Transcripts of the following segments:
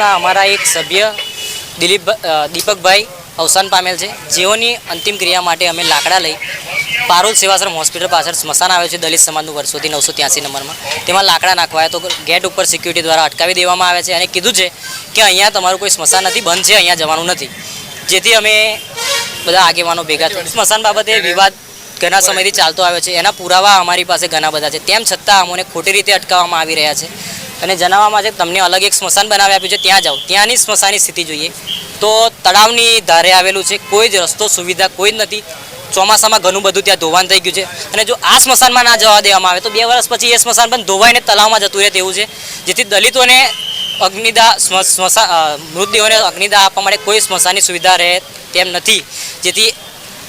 સમાજના અમારા એક સભ્ય દિલીપ દીપકભાઈ અવસાન પામેલ છે. જેઓની અંતિમ ક્રિયા માટે અમે લાકડા લઈ પારોલ સેવાશ્રમ હોસ્પિટલ પાછળ સ્મશાન આવે છે, દલિત સમાજનું વર્ષોથી નવસો ત્યાસી નંબરમાં. તેમાં લાકડા નાખવાયા તો ગેટ ઉપર સિક્યુરિટી દ્વારા અટકાવી દેવામાં આવે છે અને કીધું છે કે અહીંયા તમારું કોઈ સ્મશાન નથી, બંધ છે, અહીંયા જવાનું નથી. જેથી અમે બધા આગેવાનો ભેગા થયા સ્મશાન બાબતે વિવાદ ઘણા સમયથી ચાલતો આવ્યો છે. એના પુરાવા અમારી પાસે ઘણા બધા છે. તેમ છતાં અમને ખોટી રીતે અટકાવવામાં આવી રહ્યા છે. અને જણાવવામાં છે તમને અલગ એક સ્મશાન બનાવી આપ્યું છે, ત્યાં જાઓ. ત્યાંની સ્મશાનની સ્થિતિ જોઈએ. તો તળાવની ધારે આવેલું છે, કોઈ જ રસ્તો, સુવિધા કોઈ જ નથી. ચોમાસામાં ઘણું બધું ત્યાં ધોવાણ થઈ ગયું છે. અને જો આ સ્મશાનમાં ના જવા દેવામાં આવે, તો બે વર્ષ પછી એ સ્મશાન પણ ધોવાઈને તળાવમાં જતું રહે તેવું છે. જેથી દલિતોને અગ્નિદા સ્મશાન મૃતદેહોને અગ્નિદા આપવા માટે કોઈ સ્મશાનની સુવિધા રહે તેમ નથી. જેથી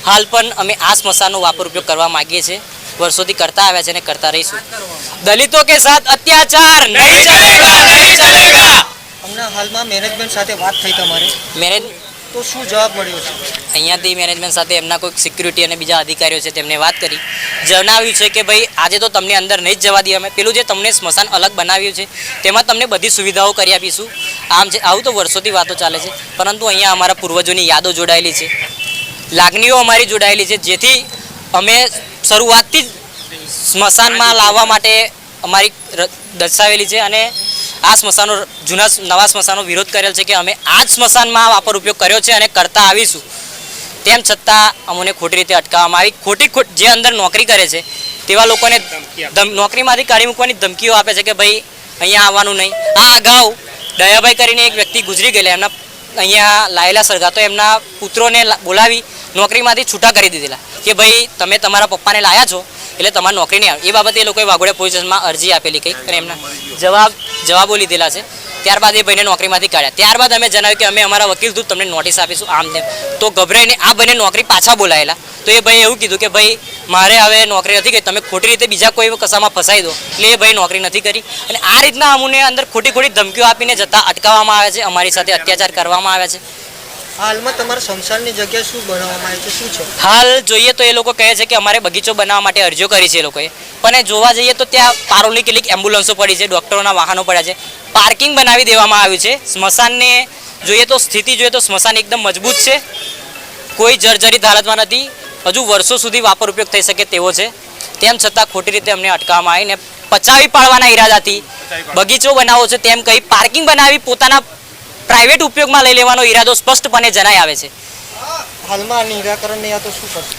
હાલ પણ અમે આ સ્મશાનનો વાપર ઉપયોગ કરવા માગીએ છીએ. વર્ષોથી કરતા આવ્યા છે અને કરતા રહીશું. દલિતો કે સાથ અત્યાચાર નહીં ચલેગા નહીં ચલેગા હમણાં હાલમાં મેનેજમેન્ટ સાથે વાત થઈ તમારી. મેનેજ તો શું જવાબ મળ્યો છે? અહીંયાથી મેનેજમેન્ટ સાથે એમના કોઈક સિક્યુરિટી અને બીજા અધિકારીઓ છે તેમને વાત કરી. જણાવ્યું છે કે ભાઈ આજે તો તમને અંદર નહીં જ જવા દઈએ અમે. પેલું જે તમને સ્મશાન અલગ બનાવ્યું છે તેમાં તમને બધી સુવિધાઓ કરી આપીશું. આમ છે આવું તો વર્ષોથી વાતો ચાલે છે પરંતુ અહીંયા અમારા પૂર્વજોની યાદો જોડાયેલી છે. લાગણીઓ અમારી જોડાયેલી છે જેથી અમે શરૂઆતથી જ સ્મશાનમાં લાવવા માટે અમારી દર્શાવેલી છે અને આ સ્મશાનો જૂના નવા સ્મશાનો વિરોધ કરેલ છે કે અમે આ જ સ્મશાનમાં વાપર ઉપયોગ કર્યો છે અને કરતા આવીશું. તેમ છતાં અમને ખોટી રીતે અટકાવવામાં આવી. ખોટી ખોટ જે અંદર નોકરી કરે છે તેવા લોકોને નોકરીમાંથી કાઢી મૂકવાની ધમકીઓ આપે છે કે ભાઈ અહીંયા આવવાનું નહીં. આ અગાઉ દયાભાઈ કરીને એક વ્યક્તિ ગુજરી ગયેલા. એમના અહીંયા લાયેલા સરગા તો એમના પુત્રોને બોલાવી નોકરીમાંથી છૂટા કરી દીધેલા. કે ભાઈ, તમે તમારા પપ્પાને લાયા છો, એટલે તમારે નોકરી નહીં આવે એ બાબતે એ લોકોએ વાઘોડિયા પોલીસ અરજી આપેલી કંઈક અને એમના જવાબ જવાબો લીધેલા છે. ત્યારબાદ એ ભાઈને નોકરીમાંથી કાઢ્યા. ત્યારબાદ અમે જણાવ્યું કે અમે અમારા વકીલ થ્રુ તમને નોટિસ આપીશું આમ તેમ. તો ગભરાઈને આ ભાઈને નોકરી પાછા બોલાયેલા. તો એ ભાઈ એવું કીધું કે ભાઈ, મારે હવે નોકરી નથી કરી. તમે ખોટી રીતે બીજા કોઈ કસામાં ફસાઈ દો. એટલે એ ભાઈ નોકરી નથી કરી. અને આ રીતના અમને અંદર ખોટી ખોટી ધમકીઓ આપીને જતા અટકાવવામાં આવે છે. અમારી સાથે અત્યાચાર કરવામાં આવે છે. હાલમાં તમારા શમશાનની જગ્યા શું બનાવવામાં આવી છે? શું છે? હાલ જોઈએ તો એ લોકો કહે છે કે અમારે બગીચો બનાવવા માટે અરજીઓ કરી છે એ લોકોએ. પણ જોવા જઈએ તો ત્યાં પારોલની કેટલીક એમ્બ્યુલન્સો પડી છે ડૉક્ટરોના વાહનો પડ્યા છે. પાર્કિંગ બનાવી દેવામાં આવ્યું છે. સ્મશાનને જોઈએ તો સ્થિતિ જોઈએ તો સ્મશાન એકદમ મજબૂત છે. કોઈ જર્જરિત હાલતમાં નથી. હજુ વર્ષો સુધી વાપર ઉપયોગ થઈ શકે તેવો છે. તેમ છતાં ખોટી રીતે અમને અટકાવવામાં આવીને પચાવી પાડવાના ઈરાદાથી બગીચો બનાવવો છે તેમ કહી પાર્કિંગ બનાવી પોતાના પ્રાઇવેટ ઉપયોગમાં લઈ લેવાનો ઈરાદો સ્પષ્ટપણે જણાય આવે છે. હાલમાં નિરાકરણ નહીં તો શું કરશે?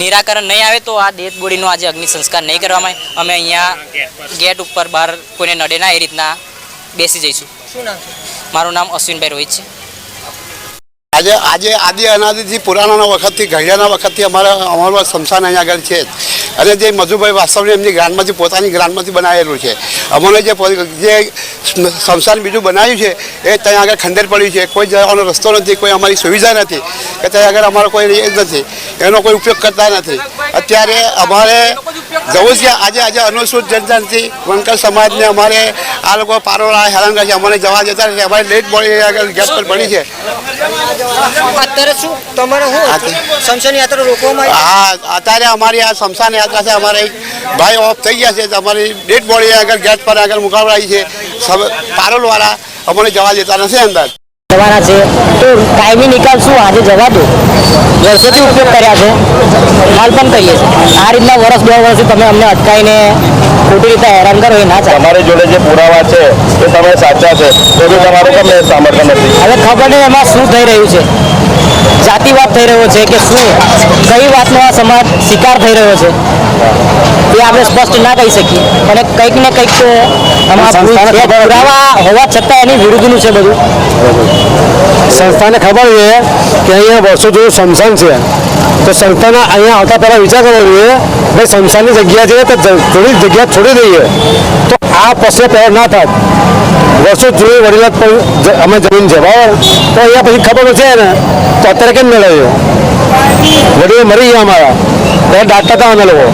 નિરાકરણ નહીં આવે તો આ ડેડ બોડીનો આજે અગ્નિ સંસ્કાર નહીં કરવામાં આવે. અમે અહીંયા ગેટ ઉપર બહાર કોઈને નડે ના એ રીતના બેસી જઈશું. શું નામ છે? મારું નામ અશ્વિનભાઈ રોહિત છે. આજે આજે આદિ અનાદિથી પુરાણાના વખતથી ઘડિયાના વખતથી અમારા અમારું શમશાન અહીંયા આગળ છે. અને જે મધુભાઈ વાસ્તવને એમની ગ્રાન્ડમાંથી પોતાની ગ્રાન્ડમાંથી બનાવેલું છે. અમને જે જે સંસાર બીજું બનાવ્યું છે એ ત્યાં આગળ ખંડેર પડ્યું છે. કોઈ જવાનો રસ્તો નથી કોઈ અમારી સુવિધા નથી કે ત્યાં આગળ અમારો કોઈ એ નથી. એનો કોઈ ઉપયોગ કરતા નથી. અત્યારે અમારે જવું છે આજે આજે અનુસૂચિત જનજાતિ વંકર સમાજને અમારે આ લોકો પારોળા હેરાન કરે છે. અમને જવા જતા નથી અમારી લેટ બોડી આગળ ગેપ પર પડી છે. અત્યારે શું? તમારે શું? શમશાન યાત્રા રોકવામાં હા અત્યારે અમારી આ શમશાન યાત્રા છે અમારે ભાઈ ઓફ થઈ ગયા છે તો અમારી ડેડ બોડી આગળ ગેટ પર આગળ મુકાવડાવી છે. પારોલવાળા અમને જવા દેતા નથી અંદર. જવાના છે. તો કાયમી નિકાલ શું આજે જવા દો? વર્ષોથી ઉપયોગ કર્યા છે. હાલ પણ કરીએ છીએ. આ રીતના વર્ષ બે વર્ષથી તમે અમને અટકાવીને ખોટી રીતે હેરાન કરો એ ના ચાલે તમારી જોડે જે પુરાવા છે એ તમે સાચા છે. તો બી તમારું તમે સામર્થ્ય નથી. હવે ખબર નહીં એમાં શું થઈ રહ્યું છે. જાતિવાદ થઈ રહ્યો છે કે શું કઈ વાતનો આ સમાજ શિકાર થઈ રહ્યો છે એ આપણે સ્પષ્ટ ના કહી શકીએ. અને કંઈક ને કંઈક તો. પુરાવા હોવા છતાં એની વિરુદ્ધનું છે બધું. સંસ્થાને ખબર છે કે અહીંયા વર્ષો જૂનું શમશાન છે. તો સંસ્થાના અહીંયા આવતા પહેલાં વિચાર કરવો જોઈએ, ભાઈ સ્મશાનની જગ્યા છે, તો થોડી જગ્યા છોડી દઈએ. તો આ પ્રશ્ન પહેર ના થાય. વર્ષો જૂની વડીલાત જ- અમે જમીન છે તો અહીંયા પછી ખબર છે ને તો અત્યારે કેમ મેળવ્યો? વડીલો મરી ગયા અમારા. ત્યારે દાટતા હતા અમે લોકો.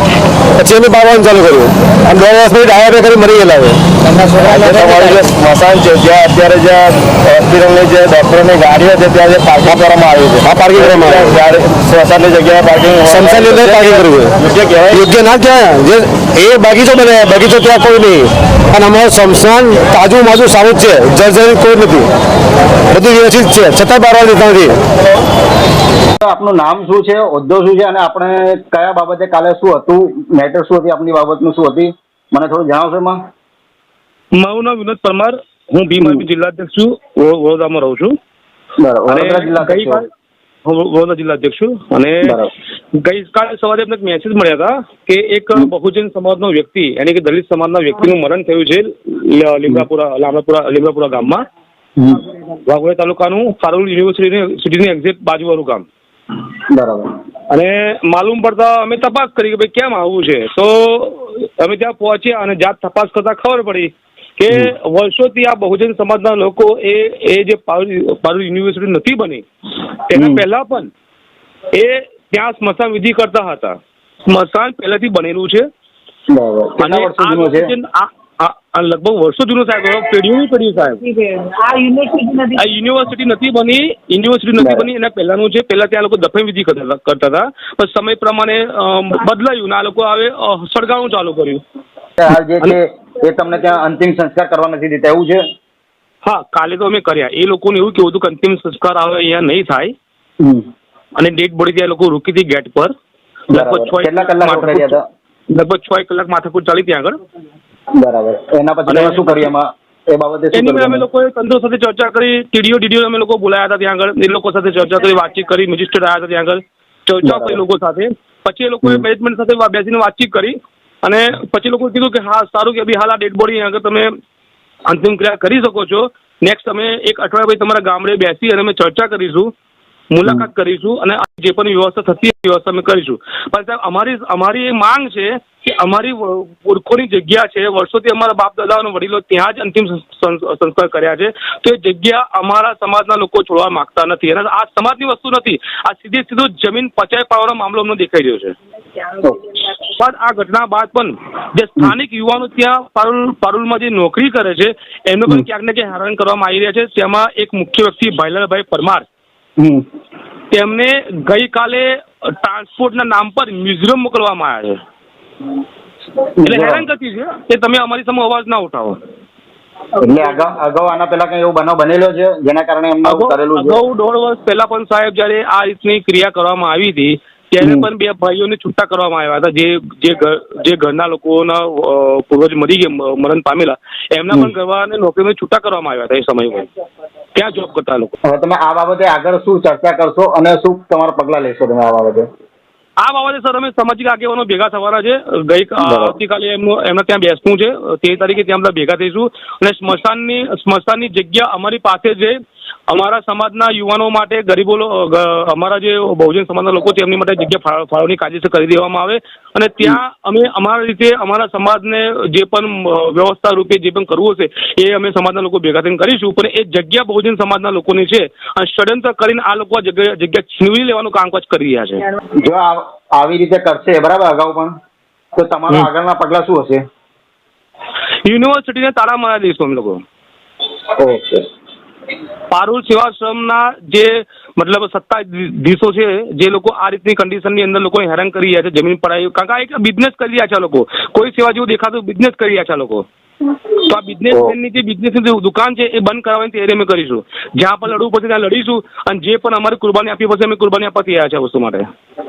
પછી અમે બાવાનું ચાલુ કર્યું. અને દોઢ વર્ષ પછી ડાયા કરી મરી ગયેલા હવે સ્મશાન છે જ્યાં અત્યારે જે હોસ્પિટલની જે ડોક્ટરોની ગાડીઓ છે ત્યાં જે પાર્કિંગ કરવામાં આવી છે. હા, પાર્કિંગ કરવામાં આવી સ્મશાનની જગ્યાએ પાર્કિંગ સંસારની અંદર parking કરવું યોગ્ય કહેવાય. યોગ્ય ના કહેવાય. જે એ બગીચો બને બગીચો ત્યાં કોઈ નહીં. અને અમારું સ્મશાન તાજું માજું સારું જ છે. જર્જરિત કોઈ નથી. બધું વ્યવસ્થિત છે. છતાં બારવા દીધા નથી. આપનું નામ શું છે હોદ્દો શું છે અને આપણે કયા બાબતે કાલે શું હતું મેટર શું હતી આપની બાબતનું શું હતી? મને થોડું જણાવશો એમાં? મારું નામ વિનોદ પરમાર હું ભીમાભી જિલ્લા અધ્યક્ષ છું વડોદરામાં રહું છું. વડોદરા જિલ્લા અધ્યક્ષ છું. અને ગઈકાલે સવારે અમને મેસેજ મળ્યા હતા કે એક બહુજન સમાજનો વ્યક્તિ યાની કે દલિત સમાજના વ્યક્તિનું મરણ થયું છે લીમડાપુરા લામડાપુરા લીમડાપુરા ગામમાં. વાઘોડિયા તાલુકાનું પારુલ યુનિવર્સિટીની સિટીની એક્ઝેક્ટ બાજુવાળું ગામ. બરાબર. અને માલુમ પડતા અમે તપાસ કરી કે ભાઈ કેમ આવું છે? તો અમે ત્યાં પહોંચ્યા અને જાત તપાસ કરતા ખબર પડી કે વર્ષોથી આ બહુજન સમાજના લોકો એ એ જે પારુલ યુનિવર્સિટી નથી બની તેના પહેલા પણ એ ત્યાં સ્મશાન વિધિ કરતા હતા. સ્મશાન પહેલાથી બનેલું છે. બરાબર. અને આ લગભગ વર્ષો જૂનો સાહેબ પેઢીઓની પેઢી સાહેબ. આ યુનિવર્સિટી નથી. આ યુનિવર્સિટી નથી બની યુનિવર્સિટી નથી બની એના પહેલાનું છે પહેલા ત્યાં લોકો દફન વિધિ કરતા હતા- પણ સમય પ્રમાણે બદલાયું ને આ લોકો હવે સળગાવવાનું ચાલુ કર્યું. હાલ જે છે એ તમને ત્યાં અંતિમ સંસ્કાર કરવા નથી દેતા એવું છે? હા કાલે તો અમે કર્યા. એ લોકોને એવું કેવું હતું કે અંતિમ સંસ્કાર આવે અહીંયા નહીં થાય. અને ડેટ બોડી ત્યાં લોકો રૂકી હતી ગેટ પર. લગભગ છ કલાક લગભગ છ એક કલાક માથાકૂટ ચાલી ત્યાં આગળ. બરાબર. એના પછી તમે શું કર્યું એમાં? એ બાબતે એની કર્યું અમે લોકોએ તંત્ર સાથે ચર્ચા કરી ટીડીઓ ડીડીઓ અમે લોકો બોલાયા હતા ત્યાં આગળ. એ લોકો સાથે ચર્ચા કરી વાતચીત કરી મેજિસ્ટ્રેટ આવ્યા હતા ત્યાં આગળ. ચર્ચા કરી લોકો સાથે. પછી એ લોકોએ મેનેજમેન્ટ સાથે બેસીને વાતચીત કરી અને પછી લોકો કીધું કે હા સારું કે ભાઈ હાલ આ ડેડ બોડી આગળ તમે અંતિમ ક્રિયા કરી શકો છો. નેક્સ્ટ અમે એક અઠવાડિયા પછી તમારા ગામડે બેસી અને અમે ચર્ચા કરીશું. મુલાકાત કરીશું અને જે પણ વ્યવસ્થા થતી એ વ્યવસ્થા અમે કરીશું. પણ સાહેબ અમારી અમારી એ માંગ છે કે અમારી પુરખોની જગ્યા છે વર્ષોથી અમારા બાપ દાદા અને વડીલો ત્યાં જ અંતિમ સંસ્કાર કર્યા છે. તો એ જગ્યા અમારા સમાજના લોકો છોડવા માંગતા નથી. અને આ સમાજની વસ્તુ નથી. આ સીધે સીધો જમીન પચાઈ પાડવાનો મામલો અમને દેખાઈ રહ્યો છે. પણ આ ઘટના બાદ પણ જે સ્થાનિક યુવાનો ત્યાં પારુલ પારુલમાં જે નોકરી કરે છે એમને પણ ક્યાંક ને ક્યાંક હેરાન કરવામાં આવી રહ્યા છે. તેમાં એક મુખ્ય વ્યક્તિ ભાઈલાલભાઈ પરમાર. તેમને ગઈકાલે ટ્રાન્સપોર્ટના નામ પર મ્યુઝિયમ મોકલવામાં આવ્યા છે. એટલે હેરાન કરતી છે કે તમે અમારી સામે અવાજ ના ઉઠાવો. એટલે અગાઉ આના પહેલા કઈ એવો બનાવ બનેલો છે? જેના કારણે એમને કરેલું છે? અગાઉ દોઢ વર્ષ પહેલા પણ સાહેબ જ્યારે આ રીતની ક્રિયા કરવામાં આવી હતી ત્યારે પણ બે ભાઈઓને છૂટા કરવામાં આવ્યા હતા. જે જે જે ઘરના લોકોના પૂર્વજ મરી ગયા મરણ પામેલા એમના પણ ઘરવાળાને નોકરીમાં છૂટા કરવામાં આવ્યા હતા એ સમયમાં. ત્યાં જોબ કરતા લોકો? હવે તમે આ બાબતે આગળ શું ચર્ચા કરશો અને શું તમારા પગલાં લેશો તમે આ બાબતે? આ બાબતે સર અમે સામાજિક આગેવાનો ભેગા થવાના છે. ગઈ. આવતીકાલે એમનું એમને ત્યાં બેસવું છે. તેર તારીખે ત્યાં બધા ભેગા થઈશું. અને સ્મશાનની સ્મશાનની જગ્યા અમારી પાસે છે. અમારા સમાજના યુવાનો માટે ગરીબો અમારા જે બહુજન સમાજના લોકો છે એમની માટે જગ્યા ફાળવણી કાયદેસર કરી દેવામાં આવે. અને ત્યાં અમે અમારા રીતે અમારા સમાજને જે પણ વ્યવસ્થા રૂપે જે પણ કરવું હશે એ અમે સમાજના લોકો ભેગા થઈને કરીશું. પણ એ જગ્યા બહુજન સમાજના લોકોની છે અને ષડયંત્ર કરીને આ લોકો જગ્યા જગ્યા છીનવી લેવાનું કામકાજ કરી રહ્યા છે. જો આવી રીતે કરશે બરાબર અગાઉ પણ? તો તમારા આગળના પગલાં શું હશે? યુનિવર્સિટીને તાળા મારા દઈશું અમે લોકો. ઓકે. પારુલ સેવાશ્રમના જે મતલબ સત્તાધીશો છે જે લોકો આ રીતની કન્ડિશનની અંદર લોકો હેરાન કરી રહ્યા છે જમીન પડાવી કારણ કે બિઝનેસ કરી રહ્યા છે લોકો. કોઈ સેવા જેવું દેખાતું બિઝનેસ કરી રહ્યા છે લોકો. તો આ બિઝનેસમેનની જે બિઝનેસની ની દુકાન છે એ બંધ કરાવવાની તૈયારી અમે કરીશું. જ્યાં પણ લડવું પડશે ત્યાં લડીશું. અને જે પણ અમારી કુરબાની આપવી પડશે અમે કુરબાની આપવા તૈયાર છે આ વસ્તુ માટે.